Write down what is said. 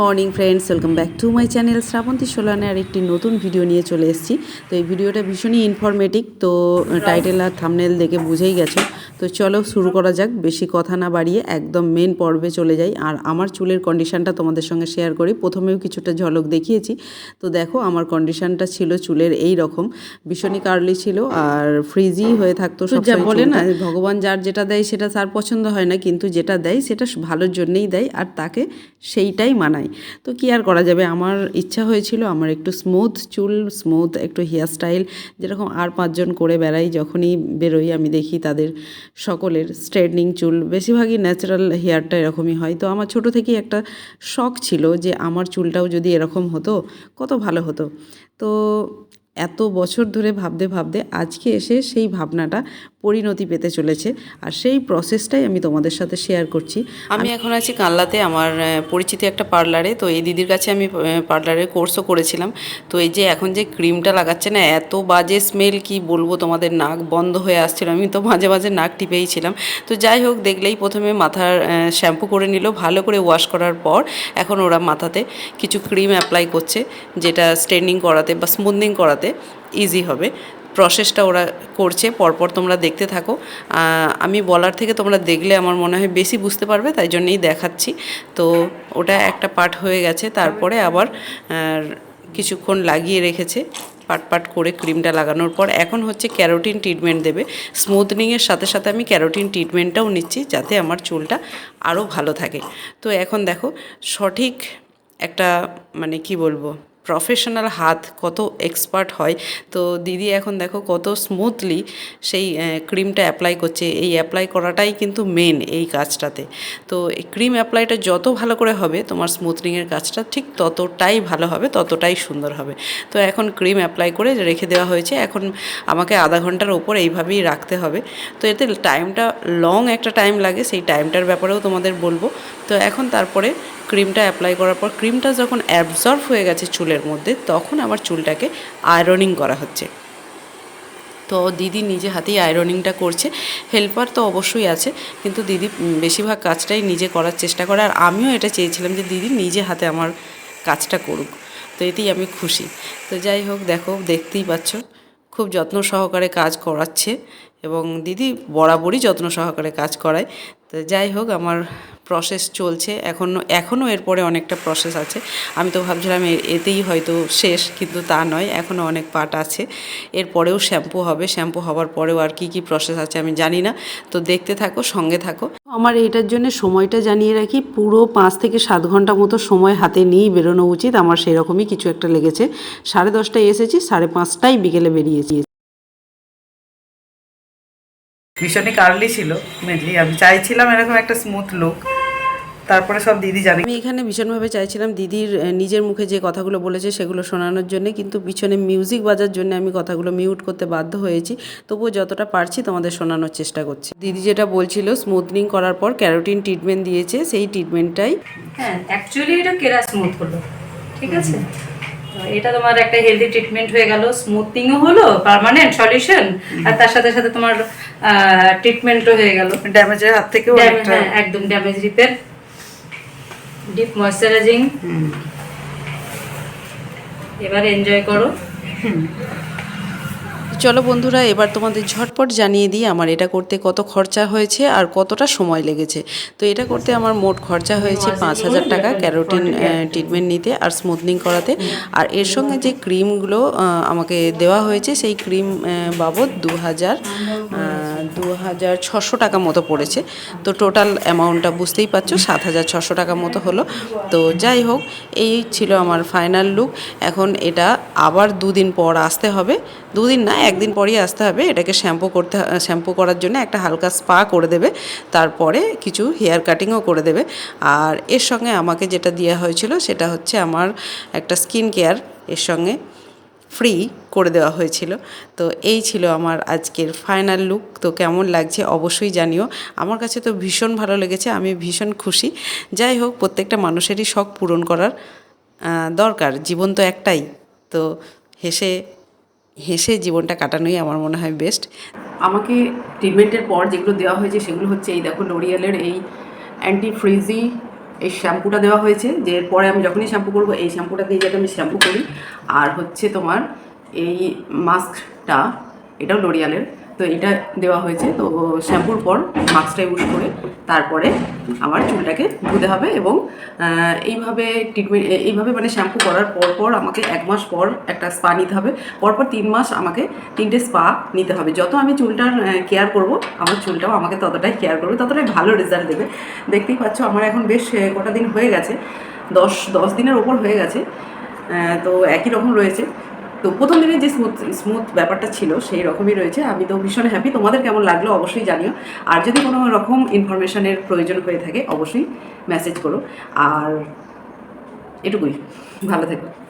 Morning friends welcome back to my channel Shrabanti সোলানে আর একটি নতুন ভিডিও নিয়ে চলে এসেছি। তো এই ভিডিওটা ভীষণই ইনফরমেটিভ তো টাইটেল আর থামনেল দেখে বুঝেই গেছো। তো চলো শুরু করা যাক বেশি কথা না বাড়িয়ে একদম মেন পর্বে চলে যাই। আর আমার চুলের কন্ডিশানটা তোমাদের সঙ্গে শেয়ার করি। প্রথমেও কিছুটা ঝলক দেখিয়েছি। তো দেখো আমার কন্ডিশনটা ছিল চুলের এই রকম। ভীষণই কার্লি ছিল আর ফ্রিজি হয়ে থাকতো সব বলে না ভগবান যার যেটা দেয় সেটা তার পছন্দ হয় না কিন্তু যেটা দেয় সেটা ভালোর জন্যেই দেয়। আর তাকে সেইটাই মানায়। তো কি আর করা যাবে? আমার ইচ্ছা হয়েছিল আমার একটু স্মুথ চুল স্মুথ একটু হেয়ার স্টাইল যেরকম আর পাঁচজন করে বেড়াই, যখনই বেরোই আমি দেখি তাদের সকলের স্ট্রেটনিং চুল। বেশিরভাগই ন্যাচারাল হেয়ারটা এরকমই হয়। তো আমার ছোট থেকেই একটা শখ ছিল যে আমার চুলটাও যদি এরকম হতো, কত ভালো হতো। তো এত বছর ধরে ভাবতে ভাবতে আজকে এসে সেই ভাবনাটা পরিণতি পেতে চলেছে। আর সেই প্রসেসটাই আমি তোমাদের সাথে শেয়ার করছি। আমি এখন আছি কানলাতে আমার পরিচিত একটা পার্লারে তো এই দিদির কাছে আমি পার্লারে কোর্সও করেছিলাম। তো এই যে এখন যে ক্রিমটা লাগাচ্ছে না এত বাজে স্মেল কি বলব তোমাদের নাক বন্ধ হয়ে আসছিল। আমি তো মাঝে মাঝে নাক টিপেই ছিলাম। তো যাই হোক দেখলেই প্রথমে মাথার শ্যাম্পু করে নিল ভালো করে ওয়াশ করার পর এখন ওরা মাথাতে কিছু ক্রিম অ্যাপ্লাই করছে যেটা স্ট্রেনিং করাতে বা স্মুথনিং করাতে। ইজি হবে। প্রসেসটা ওরা করছে, পরপর তোমরা দেখতে থাকো। আমি বলার থেকে তোমরা দেখলে আমার মনে হয় বেশি বুঝতে পারবে, তাই জন্যই দেখাচ্ছি। তো ওটা একটা পার্ট হয়ে গেছে, তারপরে আবার কিছুক্ষণ লাগিয়ে রেখেছে, পাট পাট করে ক্রিমটা লাগানোর পর। এখন হচ্ছে ক্যারোটিন ট্রিটমেন্ট দেবে। স্মুথনিংয়ের সাথে সাথে আমি ক্যারোটিন ট্রিটমেন্টটাও নিচ্ছি, যাতে আমার চুলটা আরও ভালো থাকে। তো এখন দেখো, সঠিক একটা মানে কি বলব? প্রফেশনাল হাত কত এক্সপার্ট হয়। তো দিদি এখন দেখো কত স্মুথলি সেই ক্রিমটা অ্যাপ্লাই করছে। এই অ্যাপ্লাই করাটাই কিন্তু মেন এই কাজটাতে। তো এই ক্রিম অ্যাপ্লাইটা যত ভালো করে হবে, তোমার স্মুথনিংয়ের কাজটা ঠিক ততটাই ভালো হবে, ততটাই সুন্দর হবে। তো এখন ক্রিম অ্যাপ্লাই করে রেখে দেওয়া হয়েছে। এখন আমাকে আধা ঘণ্টার ওপর এইভাবেই রাখতে হবে। তো এতে টাইমটা লং একটা টাইম লাগে, সেই টাইমটার ব্যাপারেও তোমাদের বলব। তো এখন তারপরে ক্রিমটা অ্যাপ্লাই করার পর ক্রিমটা যখন অ্যাবজর্ব হয়ে গেছে চুলের মধ্যে, তখন আবার চুলটাকে আয়রনিং করা হচ্ছে। তো দিদি নিজে হাতেই আয়রনিংটা করছে। হেল্পার তো অবশ্যই আছে, কিন্তু দিদি বেশিরভাগ কাজটাই নিজে করার চেষ্টা করে। আর আমিও এটা চেয়েছিলাম যে দিদি নিজে হাতে আমার কাজটা করুক। তো এতেই আমি খুশি। তো যাই হোক, দেখো, দেখতেই পাচ্ছ, খুব যত্ন সহকারে কাজ করাচ্ছে। এবং দিদি বরাবরই যত্ন সহকারে কাজ করায়। তো যাই হোক, আমার প্রসেস চলছে। এখনও এখনও এরপরে অনেকটা প্রসেস আছে। আমি তো ভাবছিলাম এতেই হয়তো শেষ, কিন্তু তা নয় এখনও অনেক পার্ট আছে। এরপরেও শ্যাম্পু হবে। শ্যাম্পু হওয়ার পরেও আর কি কি প্রসেস আছে আমি জানি না। তো দেখতে থাকো, সঙ্গে থাকো। আমার এটার জন্য সময়টা জানিয়ে রাখি, পুরো পাঁচ থেকে সাত ঘণ্টা মতো সময় হাতে নিয়েই বেরোনো উচিত। আমার সেরকমই কিছু একটা লেগেছে। সাড়ে দশটায় এসেছি, সাড়ে পাঁচটায় বিকেলে বেরিয়েছি। ভীষণই কার্লি ছিল মেনলি আমি চাইছিলাম এরকম একটা স্মুথ লুক তারপরে সব দিদি জানে আমি এখানে ভীষণভাবে চাইছিলাম দিদির নিজের মুখে যে কথাগুলো বলেছে সেগুলো শোনানোর জন্য কিন্তু পিছনে মিউজিক বাজার জন্য আমি কথাগুলো মিউট করতে বাধ্য হয়েছি। তবুও যতটা পারছি তোমাদের শোনানোর চেষ্টা করছি। দিদি যেটা বলছিল স্মুথনিং করার পর ক্যারোটিন ট্রিটমেন্ট দিয়েছে সেই ট্রিটমেন্টটাই হ্যাঁ অ্যাকচুয়ালি এটা কেরা স্মুথ হলো ঠিক আছে? এটা তোমার একটা হেলদি ট্রিটমেন্ট হয়ে গেল। স্মুথিংও হলো পার্মানেন্ট সলিউশন আর তার সাথে সাথে তোমার ট্রিটমেন্টও হয়ে গেল। ড্যামেজের হাত থেকে হ্যাঁ একদম ড্যামেজ রিপেয়ার ডিপ ময়শ্চারাইজিং এবার এনজয় করো। চলো বন্ধুরা, এবার তোমাদের ঝটপট জানিয়ে দিই আমার এটা করতে কত খরচা হয়েছে আর কতটা সময় লেগেছে। তো এটা করতে আমার মোট খরচা হয়েছে পাঁচ হাজার টাকা ক্যারোটিন ট্রিটমেন্ট নিতে আর স্মুথনিং করাতে। আর এর সঙ্গে যে ক্রিমগুলো আমাকে দেওয়া হয়েছে, সেই ক্রিম বাবদ দু হাজার দু হাজার ছশো টাকা মতো পড়েছে। তো টোটাল অ্যামাউন্টটা বুঝতেই পারছ, সাত হাজার ছশো টাকা মতো হলো। তো যাই হোক, এই ছিল আমার ফাইনাল লুক এখন এটা আবার দুদিন পর আসতে হবে। দুদিন না, একদিন পরই আসতে হবে। এটাকে শ্যাম্পু করতে, শ্যাম্পু করার জন্য একটা হালকা স্পা করে দেবে। তারপরে কিছু হেয়ার কাটিংও করে দেবে। আর এর সঙ্গে আমাকে যেটা দেওয়া হয়েছিল, সেটা হচ্ছে আমার একটা স্কিন কেয়ার এর সঙ্গে ফ্রি করে দেওয়া হয়েছিল। তো এই ছিল আমার আজকের ফাইনাল লুক। তো কেমন লাগছে অবশ্যই জানিও। আমার কাছে তো ভীষণ ভালো লেগেছে, আমি ভীষণ খুশি। যাই হোক, প্রত্যেকটা মানুষেরই শখ পূরণ করার দরকার। জীবন তো একটাই। তো হেসে হেসে জীবনটা কাটানোই আমার মনে হয় বেস্ট আমাকে ট্রিটমেন্টের পর যেগুলো দেওয়া হয়েছে সেগুলো হচ্ছে এই দেখো লোরিয়ালের এই অ্যান্টি ফ্রিজি এই শ্যাম্পুটা দেওয়া হয়েছে। যে এরপরে আমি যখনই শ্যাম্পু করব, এই শ্যাম্পুটা দিয়ে যাতে আমি শ্যাম্পু করি। আর হচ্ছে তোমার এই মাস্কটা, এটাও লরিয়ালের তো এটা দেওয়া হয়েছে। তো শ্যাম্পুর পর মাস্কটা ইউজ করে তারপরে আমার চুলটাকে ধুতে হবে এবং এইভাবে ট্রিটমেন্ট এইভাবে মানে শ্যাম্পু করার পর পর আমাকে এক মাস পর একটা স্পা নিতে হবে। পরপর তিন মাস আমাকে তিনটে স্পা নিতে হবে। যত আমি চুলটার কেয়ার করব, আমার চুলটাও আমাকে ততটাই কেয়ার করবে, ততটাই ভালো রেজাল্ট দেবে। দেখতেই পাচ্ছ আমার এখন বেশ কটা দিন হয়ে গেছে, দশ দশ দিনের ওপর হয়ে গেছে তো একই রকম রয়েছে। তো প্রথম দিনে যে স্মুথ স্মুথ ব্যাপারটা ছিল, সেই রকমই রয়েছে। আমি তো ভীষণ হ্যাপি তোমাদের কেমন লাগল অবশ্যই জানিও। আর যদি কোনো রকম ইনফরমেশনের প্রয়োজন হয়ে থাকে, অবশ্যই মেসেজ করো। আর এটুকুই। ভালো থেকো।